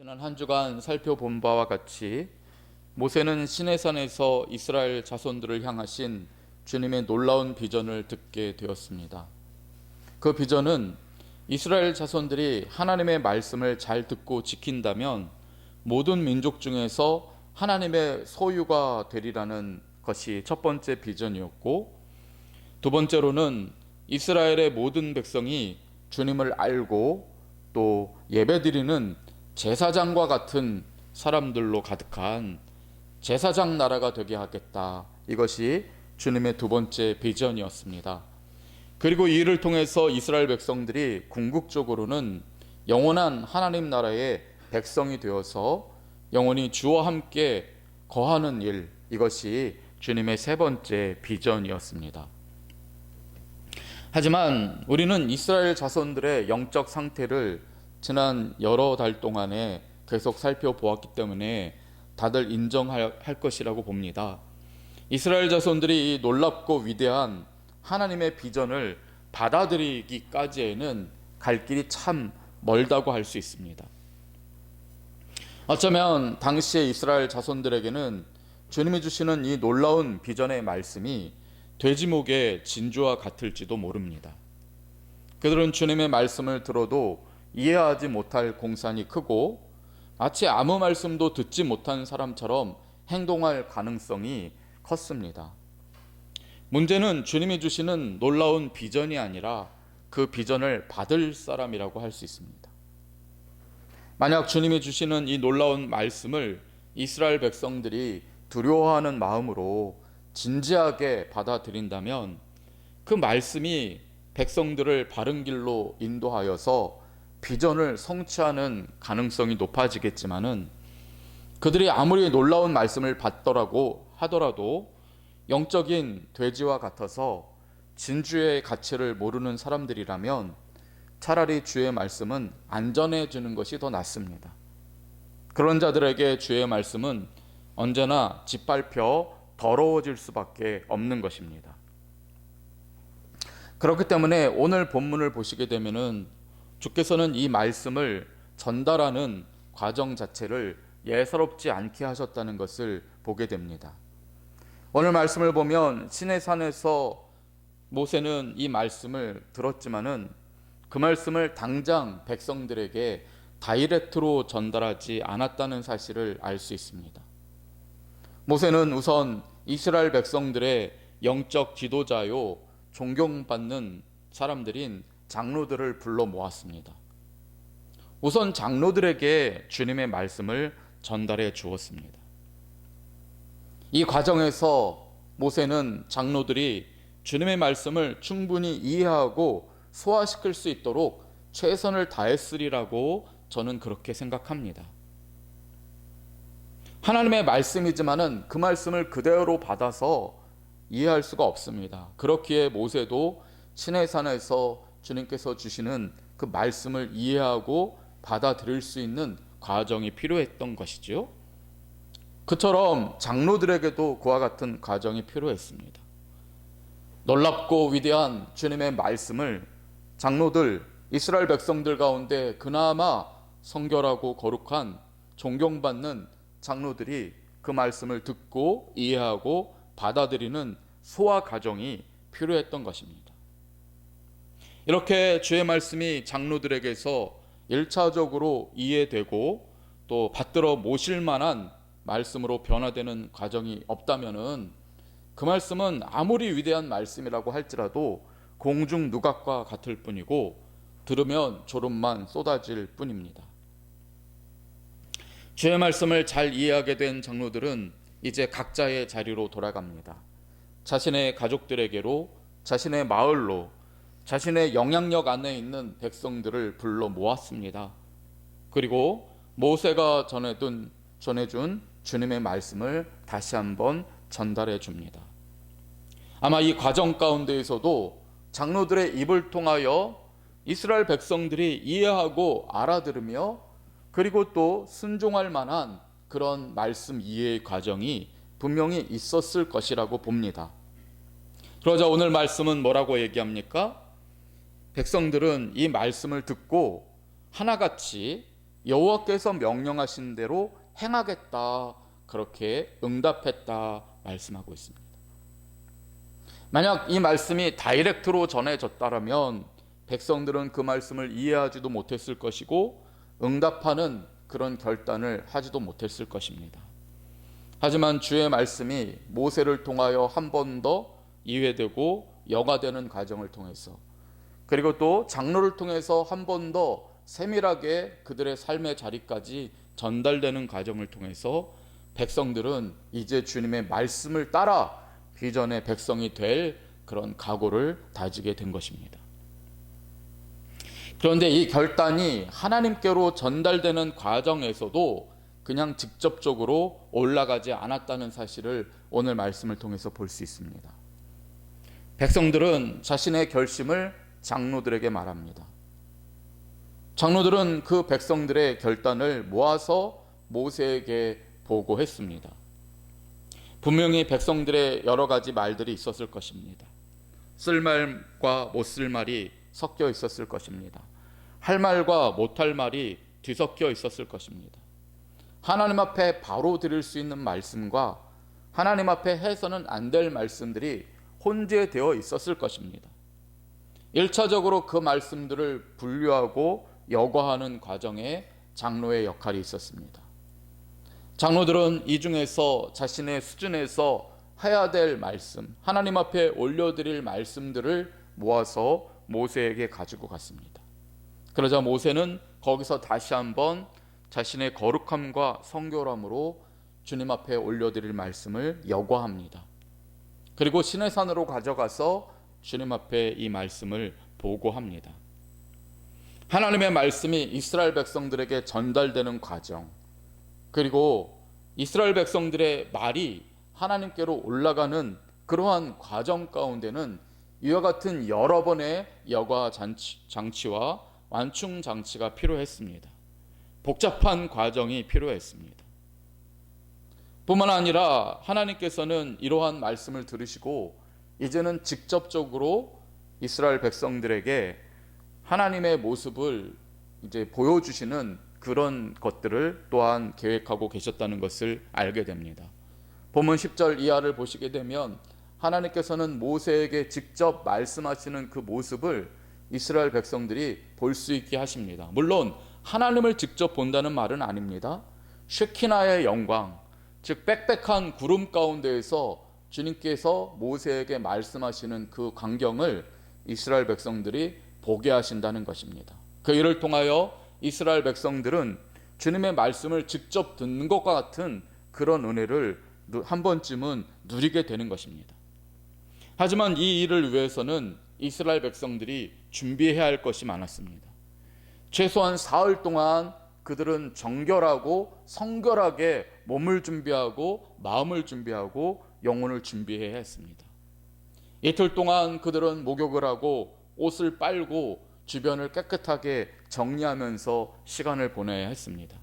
지난 한 주간 살펴본 바와 같이 모세는 시내산에서 이스라엘 자손들을 향하신 주님의 놀라운 비전을 듣게 되었습니다. 그 비전은 이스라엘 자손들이 하나님의 말씀을 잘 듣고 지킨다면 모든 민족 중에서 하나님의 소유가 되리라는 것이 첫 번째 비전이었고 두 번째로는 이스라엘의 모든 백성이 주님을 알고 또 예배드리는 제사장과 같은 사람들로 가득한 제사장 나라가 되게 하겠다. 이것이 주님의 두 번째 비전이었습니다. 그리고 이 일을 통해서 이스라엘 백성들이 궁극적으로는 영원한 하나님 나라의 백성이 되어서 영원히 주와 함께 거하는 일, 이것이 주님의 세 번째 비전이었습니다. 하지만 우리는 이스라엘 자손들의 영적 상태를 지난 여러 달 동안에 계속 살펴보았기 때문에 다들 인정할 것이라고 봅니다. 이스라엘 자손들이 이 놀랍고 위대한 하나님의 비전을 받아들이기까지에는 갈 길이 참 멀다고 할 수 있습니다. 어쩌면 당시의 이스라엘 자손들에게는 주님이 주시는 이 놀라운 비전의 말씀이 돼지목의 진주와 같을지도 모릅니다. 그들은 주님의 말씀을 들어도 이해하지 못할 공산이 크고 마치 아무 말씀도 듣지 못한 사람처럼 행동할 가능성이 컸습니다. 문제는 주님이 주시는 놀라운 비전이 아니라 그 비전을 받을 사람이라고 할 수 있습니다. 만약 주님이 주시는 이 놀라운 말씀을 이스라엘 백성들이 두려워하는 마음으로 진지하게 받아들인다면 그 말씀이 백성들을 바른 길로 인도하여서 비전을 성취하는 가능성이 높아지겠지만은 그들이 아무리 놀라운 말씀을 받더라고 하더라도 영적인 돼지와 같아서 진주의 가치를 모르는 사람들이라면 차라리 주의 말씀은 안전해 주는 것이 더 낫습니다. 그런 자들에게 주의 말씀은 언제나 짓밟혀 더러워질 수밖에 없는 것입니다. 그렇기 때문에 오늘 본문을 보시게 되면은 주께서는 이 말씀을 전달하는 과정 자체를 예사롭지 않게 하셨다는 것을 보게 됩니다. 오늘 말씀을 보면 신의 산에서 모세는 이 말씀을 들었지만은 그 말씀을 당장 백성들에게 다이렉트로 전달하지 않았다는 사실을 알 수 있습니다. 모세는 우선 이스라엘 백성들의 영적 지도자요 존경받는 사람들인 장로들을 불러 모았습니다. 우선 장로들에게 주님의 말씀을 전달해 주었습니다. 이 과정에서 모세는 장로들이 주님의 말씀을 충분히 이해하고 소화시킬 수 있도록 최선을 다했으리라고 저는 그렇게 생각합니다. 하나님의 말씀이지만은 그 말씀을 그대로 받아서 이해할 수가 없습니다. 그렇기에 모세도 시내산에서 주님께서 주시는 그 말씀을 이해하고 받아들일 수 있는 과정이 필요했던 것이지요. 그처럼 장로들에게도 그와 같은 과정이 필요했습니다. 놀랍고 위대한 주님의 말씀을 장로들, 이스라엘 백성들 가운데 그나마 성결하고 거룩한 존경받는 장로들이 그 말씀을 듣고 이해하고 받아들이는 소화 과정이 필요했던 것입니다. 이렇게 주의 말씀이 장로들에게서 1차적으로 이해되고 또 받들어 모실 만한 말씀으로 변화되는 과정이 없다면은 그 말씀은 아무리 위대한 말씀이라고 할지라도 공중 누각과 같을 뿐이고 들으면 졸음만 쏟아질 뿐입니다. 주의 말씀을 잘 이해하게 된 장로들은 이제 각자의 자리로 돌아갑니다. 자신의 가족들에게로, 자신의 마을로, 자신의 영향력 안에 있는 백성들을 불러 모았습니다. 그리고 모세가 전해둔, 전해준 주님의 말씀을 다시 한번 전달해 줍니다. 아마 이 과정 가운데에서도 장로들의 입을 통하여 이스라엘 백성들이 이해하고 알아들으며 그리고 또 순종할 만한 그런 말씀 이해의 과정이 분명히 있었을 것이라고 봅니다. 그러자 오늘 말씀은 뭐라고 얘기합니까? 백성들은 이 말씀을 듣고 하나같이 여호와께서 명령하신 대로 행하겠다 그렇게 응답했다 말씀하고 있습니다. 만약 이 말씀이 다이렉트로 전해졌다라면 백성들은 그 말씀을 이해하지도 못했을 것이고 응답하는 그런 결단을 하지도 못했을 것입니다. 하지만 주의 말씀이 모세를 통하여 한 번 더 이해되고 여가되는 과정을 통해서 그리고 또 장로를 통해서 한 번 더 세밀하게 그들의 삶의 자리까지 전달되는 과정을 통해서 백성들은 이제 주님의 말씀을 따라 비전의 백성이 될 그런 각오를 다지게 된 것입니다. 그런데 이 결단이 하나님께로 전달되는 과정에서도 그냥 직접적으로 올라가지 않았다는 사실을 오늘 말씀을 통해서 볼 수 있습니다. 백성들은 자신의 결심을 장로들에게 말합니다. 장로들은 그 백성들의 결단을 모아서 모세에게 보고했습니다. 분명히 백성들의 여러 가지 말들이 있었을 것입니다. 쓸 말과 못 쓸 말이 섞여 있었을 것입니다. 할 말과 못할 말이 뒤섞여 있었을 것입니다. 하나님 앞에 바로 드릴 수 있는 말씀과 하나님 앞에 해서는 안 될 말씀들이 혼재되어 있었을 것입니다. 1차적으로 그 말씀들을 분류하고 여과하는 과정에 장로의 역할이 있었습니다. 장로들은 이 중에서 자신의 수준에서 해야 될 말씀, 하나님 앞에 올려드릴 말씀들을 모아서 모세에게 가지고 갔습니다. 그러자 모세는 거기서 다시 한번 자신의 거룩함과 성결함으로 주님 앞에 올려드릴 말씀을 여과합니다. 그리고 시내산으로 가져가서 주님 앞에 이 말씀을 보고합니다. 하나님의 말씀이 이스라엘 백성들에게 전달되는 과정, 그리고 이스라엘 백성들의 말이 하나님께로 올라가는 그러한 과정 가운데는 이와 같은 여러 번의 여과 장치, 장치와 완충 장치가 필요했습니다. 복잡한 과정이 필요했습니다. 뿐만 아니라 하나님께서는 이러한 말씀을 들으시고 이제는 직접적으로 이스라엘 백성들에게 하나님의 모습을 이제 보여주시는 그런 것들을 또한 계획하고 계셨다는 것을 알게 됩니다. 본문 10절 이하를 보시게 되면 하나님께서는 모세에게 직접 말씀하시는 그 모습을 이스라엘 백성들이 볼 수 있게 하십니다. 물론 하나님을 직접 본다는 말은 아닙니다. 쉐키나의 영광, 즉 빽빽한 구름 가운데에서 주님께서 모세에게 말씀하시는 그 광경을 이스라엘 백성들이 보게 하신다는 것입니다. 그 일을 통하여 이스라엘 백성들은 주님의 말씀을 직접 듣는 것과 같은 그런 은혜를 한 번쯤은 누리게 되는 것입니다. 하지만 이 일을 위해서는 이스라엘 백성들이 준비해야 할 것이 많았습니다. 최소한 사흘 동안 그들은 정결하고 성결하게 몸을 준비하고 마음을 준비하고 영혼을 준비해야 했습니다. 이틀 동안 그들은 목욕을 하고 옷을 빨고 주변을 깨끗하게 정리하면서 시간을 보내야 했습니다.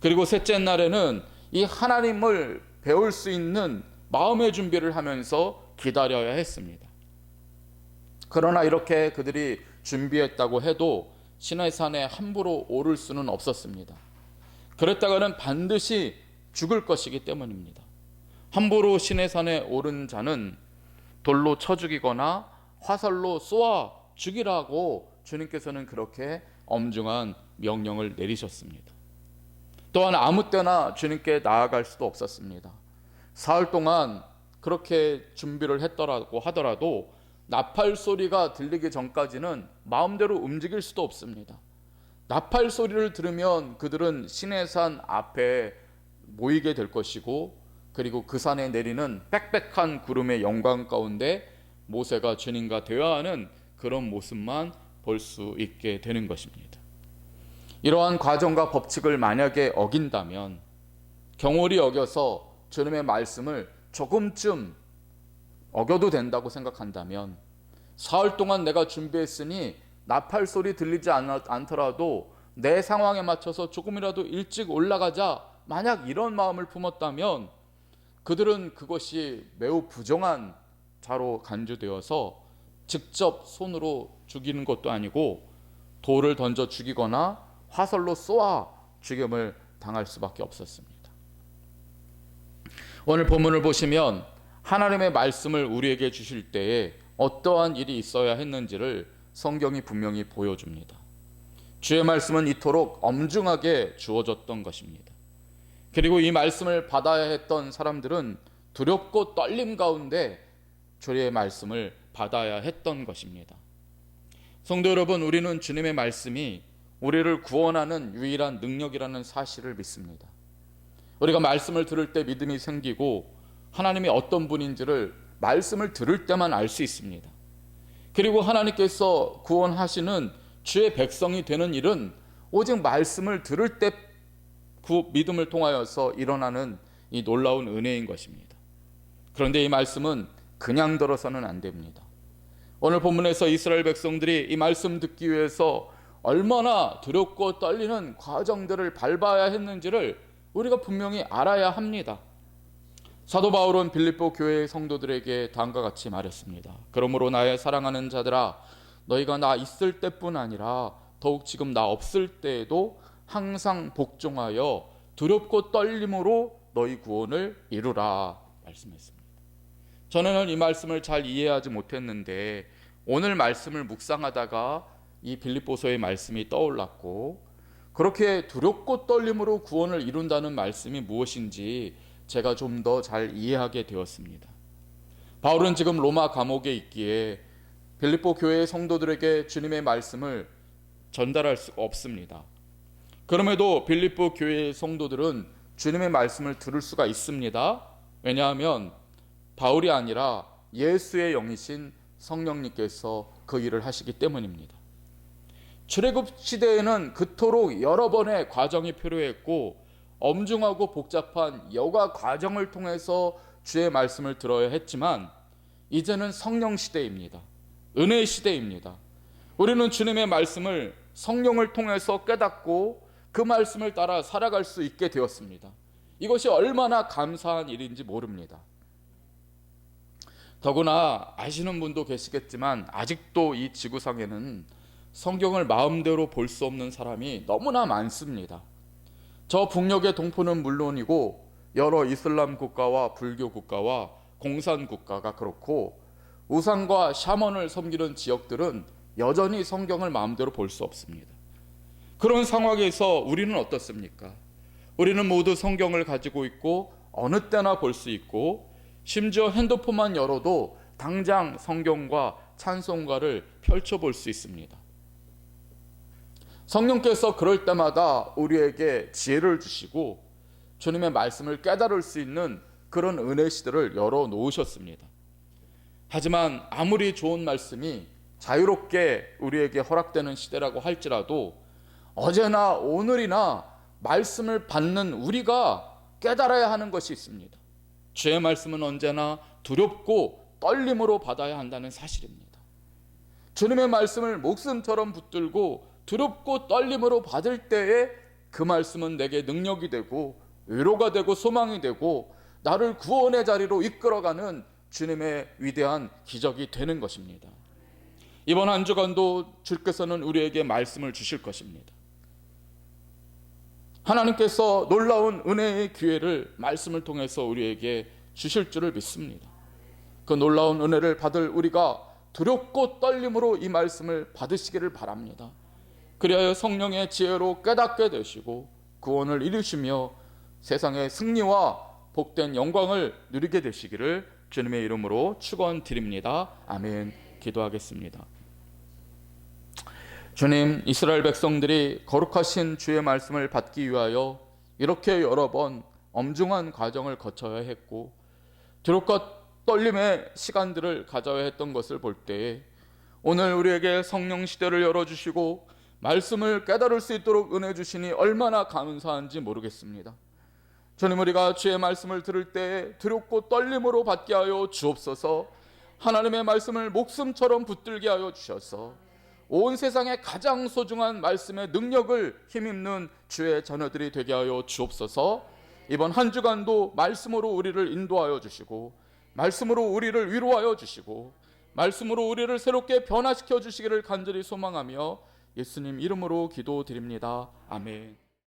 그리고 셋째 날에는 이 하나님을 배울 수 있는 마음의 준비를 하면서 기다려야 했습니다. 그러나 이렇게 그들이 준비했다고 해도 시내산에 함부로 오를 수는 없었습니다. 그랬다가는 반드시 죽을 것이기 때문입니다. 함부로 시내산에 오른 자는 돌로 쳐 죽이거나 화살로 쏘아 죽이라고 주님께서는 그렇게 엄중한 명령을 내리셨습니다. 또한 아무 때나 주님께 나아갈 수도 없었습니다. 사흘 동안 그렇게 준비를 했더라고 하더라도 나팔 소리가 들리기 전까지는 마음대로 움직일 수도 없습니다. 나팔 소리를 들으면 그들은 시내산 앞에 모이게 될 것이고 그리고 그 산에 내리는 빽빽한 구름의 영광 가운데 모세가 주님과 대화하는 그런 모습만 볼 수 있게 되는 것입니다. 이러한 과정과 법칙을 만약에 어긴다면 경홀히 어겨서 주님의 말씀을 조금쯤 어겨도 된다고 생각한다면 사흘 동안 내가 준비했으니 나팔 소리 들리지 않더라도 내 상황에 맞춰서 조금이라도 일찍 올라가자 만약 이런 마음을 품었다면 그들은 그것이 매우 부정한 자로 간주되어서 직접 손으로 죽이는 것도 아니고 돌을 던져 죽이거나 화살로 쏘아 죽임을 당할 수밖에 없었습니다. 오늘 본문을 보시면 하나님의 말씀을 우리에게 주실 때에 어떠한 일이 있어야 했는지를 성경이 분명히 보여줍니다. 주의 말씀은 이토록 엄중하게 주어졌던 것입니다. 그리고 이 말씀을 받아야 했던 사람들은 두렵고 떨림 가운데 주의 말씀을 받아야 했던 것입니다. 성도 여러분, 우리는 주님의 말씀이 우리를 구원하는 유일한 능력이라는 사실을 믿습니다. 우리가 말씀을 들을 때 믿음이 생기고 하나님이 어떤 분인지를 말씀을 들을 때만 알 수 있습니다. 그리고 하나님께서 구원하시는 주의 백성이 되는 일은 오직 말씀을 들을 때 그 믿음을 통하여서 일어나는 이 놀라운 은혜인 것입니다. 그런데 이 말씀은 그냥 들어서는 안 됩니다. 오늘 본문에서 이스라엘 백성들이 이 말씀 듣기 위해서 얼마나 두렵고 떨리는 과정들을 밟아야 했는지를 우리가 분명히 알아야 합니다. 사도 바울은 빌립보 교회 성도들에게 다음과 같이 말했습니다. 그러므로 나의 사랑하는 자들아 너희가 나 있을 때뿐 아니라 더욱 지금 나 없을 때에도 항상 복종하여 두렵고 떨림으로 너희 구원을 이루라 말씀했습니다. 저는 이 말씀을 잘 이해하지 못했는데 오늘 말씀을 묵상하다가 이 빌립보서의 말씀이 떠올랐고 그렇게 두렵고 떨림으로 구원을 이룬다는 말씀이 무엇인지 제가 좀 더 잘 이해하게 되었습니다. 바울은 지금 로마 감옥에 있기에 빌립보 교회의 성도들에게 주님의 말씀을 전달할 수가 없습니다. 그럼에도 빌립보 교회의 성도들은 주님의 말씀을 들을 수가 있습니다. 왜냐하면 바울이 아니라 예수의 영이신 성령님께서 그 일을 하시기 때문입니다. 출애굽 시대에는 그토록 여러 번의 과정이 필요했고 엄중하고 복잡한 여가 과정을 통해서 주의 말씀을 들어야 했지만 이제는 성령 시대입니다. 은혜 시대입니다. 우리는 주님의 말씀을 성령을 통해서 깨닫고 그 말씀을 따라 살아갈 수 있게 되었습니다. 이것이 얼마나 감사한 일인지 모릅니다. 더구나 아시는 분도 계시겠지만 아직도 이 지구상에는 성경을 마음대로 볼 수 없는 사람이 너무나 많습니다. 저 북녘의 동포는 물론이고 여러 이슬람 국가와 불교 국가와 공산 국가가 그렇고 우상과 샤먼을 섬기는 지역들은 여전히 성경을 마음대로 볼 수 없습니다. 그런 상황에서 우리는 어떻습니까? 우리는 모두 성경을 가지고 있고 어느 때나 볼 수 있고 심지어 핸드폰만 열어도 당장 성경과 찬송가를 펼쳐볼 수 있습니다. 성령께서 그럴 때마다 우리에게 지혜를 주시고 주님의 말씀을 깨달을 수 있는 그런 은혜 시대를 열어 놓으셨습니다. 하지만 아무리 좋은 말씀이 자유롭게 우리에게 허락되는 시대라고 할지라도 어제나 오늘이나 말씀을 받는 우리가 깨달아야 하는 것이 있습니다. 주의 말씀은 언제나 두렵고 떨림으로 받아야 한다는 사실입니다. 주님의 말씀을 목숨처럼 붙들고 두렵고 떨림으로 받을 때에 그 말씀은 내게 능력이 되고 위로가 되고 소망이 되고 나를 구원의 자리로 이끌어가는 주님의 위대한 기적이 되는 것입니다. 이번 한 주간도 주께서는 우리에게 말씀을 주실 것입니다. 하나님께서 놀라운 은혜의 기회를 말씀을 통해서 우리에게 주실 줄을 믿습니다. 그 놀라운 은혜를 받을 우리가 두렵고 떨림으로 이 말씀을 받으시기를 바랍니다. 그리하여 성령의 지혜로 깨닫게 되시고 구원을 이루시며 세상의 승리와 복된 영광을 누리게 되시기를 주님의 이름으로 축원드립니다. 아멘. 기도하겠습니다. 주님, 이스라엘 백성들이 거룩하신 주의 말씀을 받기 위하여 이렇게 여러 번 엄중한 과정을 거쳐야 했고 두렵고 떨림의 시간들을 가져야 했던 것을 볼 때에 오늘 우리에게 성령 시대를 열어주시고 말씀을 깨달을 수 있도록 은혜 주시니 얼마나 감사한지 모르겠습니다. 주님 우리가 주의 말씀을 들을 때 두렵고 떨림으로 받게 하여 주옵소서 하나님의 말씀을 목숨처럼 붙들게 하여 주셔서 온 세상에 가장 소중한 말씀의 능력을 힘입는 주의 자녀들이 되게 하여 주옵소서 이번 한 주간도 말씀으로 우리를 인도하여 주시고 말씀으로 우리를 위로하여 주시고 말씀으로 우리를 새롭게 변화시켜 주시기를 간절히 소망하며 예수님 이름으로 기도드립니다. 아멘.